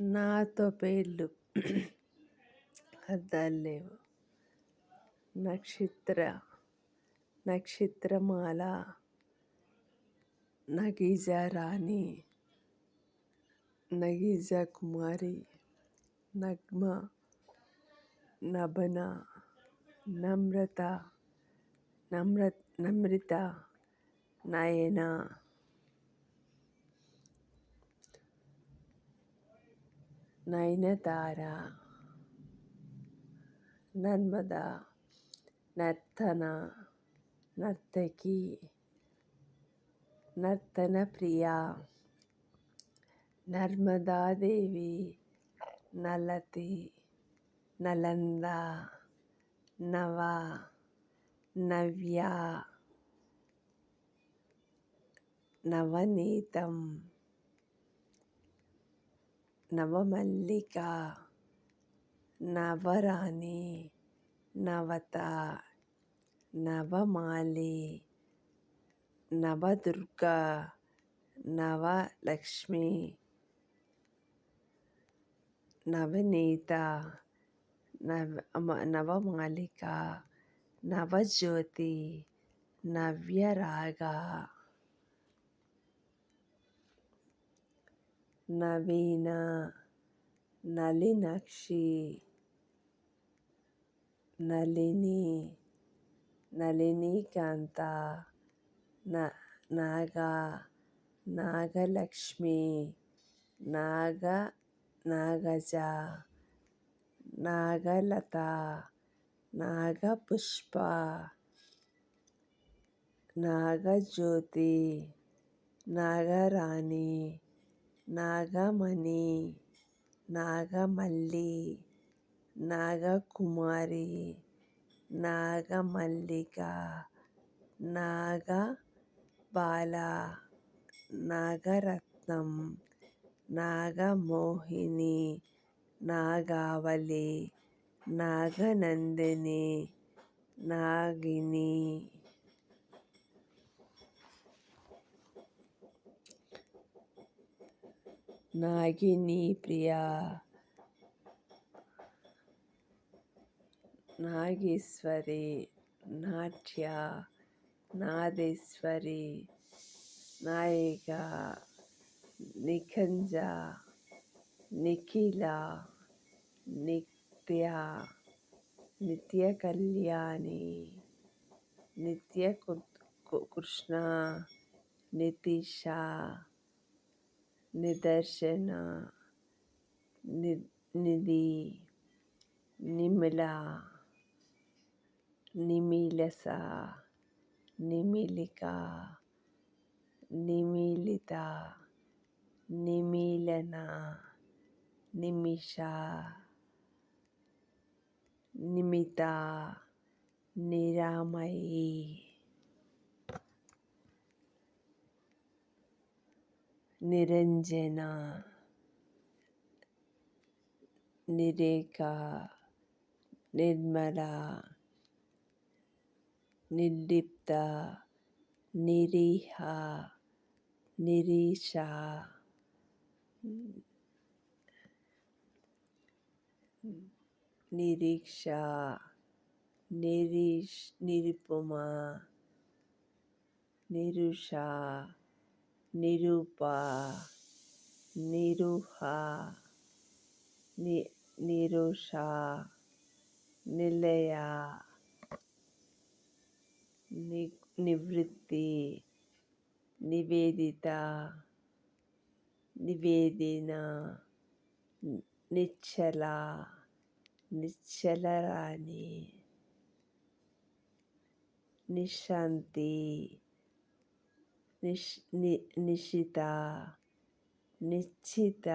నాతో పేర్లు. అర్థాలు లేవు. నక్షత్ర నక్షత్రమాల నగీజా రాణి నగీజా కుమారి నగ్మ నభన నమ్రత నమ్ర నమ్రిత నయన నయనతార నర్మద నర్తన నర్తకి నర్తన ప్రియ నర్మదాదేవి నలతి నలంద నవ నవ్య నవనీతం నవమల్లిక నవరాణి నవత నవమాలి నవదుర్గ నవలక్ష్మి నవనీత నవ నవమాలిక నవజ్యోతి నవ్యరాగ నవీన నలినక్షి నలిని నలినీకాంత నాగ నాగలక్ష్మి నాగ నాగజ నాగలత నాగపుష్ప నాగజ్యోతి నాగరాణి నాగమణి నాగమల్లి నాగకుమారి నాగమల్లిక నాగబాల నాగరత్నం నాగమోహిని నాగావళి నాగనందిని నాగిని नागिनी प्रिया नागेश्वरी नाट्या नादेश्वरी नायिका निखंजा निखिला नित्या नित्य कल्याणी नित्य कृष्णा नितिशा निदर्शना नि, निधि निमला निमीलसा निमिलिका निमीलिता निमीलना निमिषा निमिता निरामयी। నిరంజన నిరేఖ నిర్మల నిర్లిప్త నిరీహ నిరీష నిరీక్ష నిరీష్ నిరుపమ నిరుష నిరూప నిరుహ ని నిరుష నిలయ ని నివృత్తి నివేదిత నివేదిన నిశ్చల నిశ్చలరాణి నిశాంతి నిష్ని నిశిత నిశ్చిత